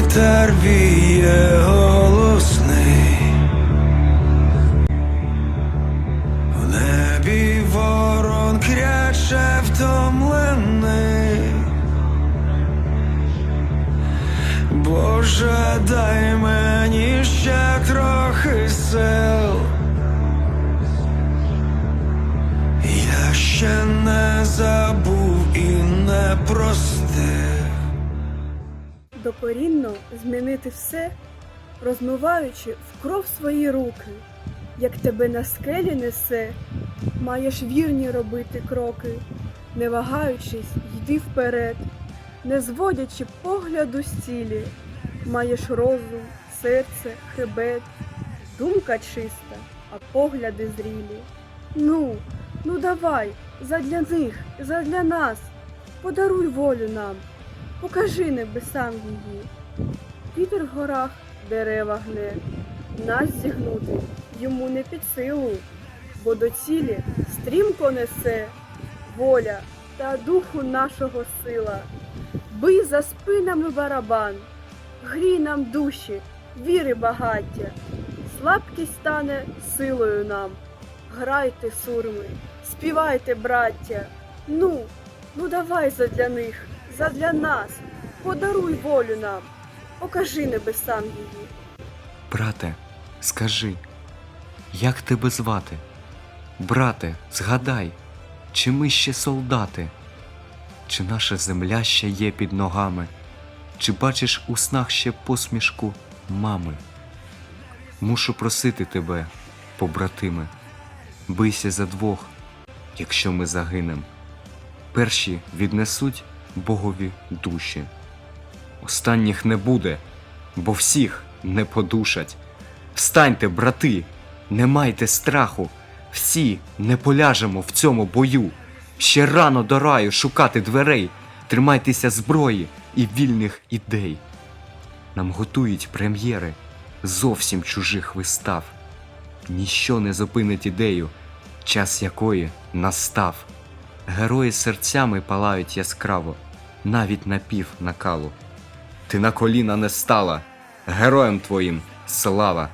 вітер віє голосний, в небі ворон кряче втомлений. Боже, дай мені ще трохи сил. Я ще не забув і не простив. Докорінно змінити все, розмиваючи в кров свої руки, як тебе на скелі несе, маєш вірні робити кроки, не вагаючись, йди вперед, не зводячи погляду з цілі, маєш розум, серце, хребет, думка чиста, а погляди зрілі. Ну, ну давай, задля них, задля нас, подаруй волю нам. Покажи небесам її. Вітер в горах дерева гне, нас зігнути йому не під силу, бо до цілі стрімко несе воля та духу нашого сила. Бий за спинами барабан, грій нам душі, віри багаття, слабкість стане силою нам. Грайте, сурми, співайте, браття. Ну, ну давай задля них, задля нас, подаруй волю нам, покажи небесам її. Брате, скажи, як тебе звати? Брате, згадай, чи ми ще солдати? Чи наша земля ще є під ногами? Чи бачиш у снах ще посмішку мами? Мушу просити тебе, побратиме, бийся за двох, якщо ми загинем. Перші віднесуть Богові душі. Останніх не буде, бо всіх не подушать. Встаньте, брати, не майте страху, всі не поляжемо в цьому бою. Ще рано до раю шукати дверей, тримайтеся зброї і вільних ідей. Нам готують прем'єри зовсім чужих вистав. Ніщо не зупинить ідею, час якої настав. Герої серцями палають яскраво, навіть на пів накалу. Ти на коліна не стала, героям твоїм слава.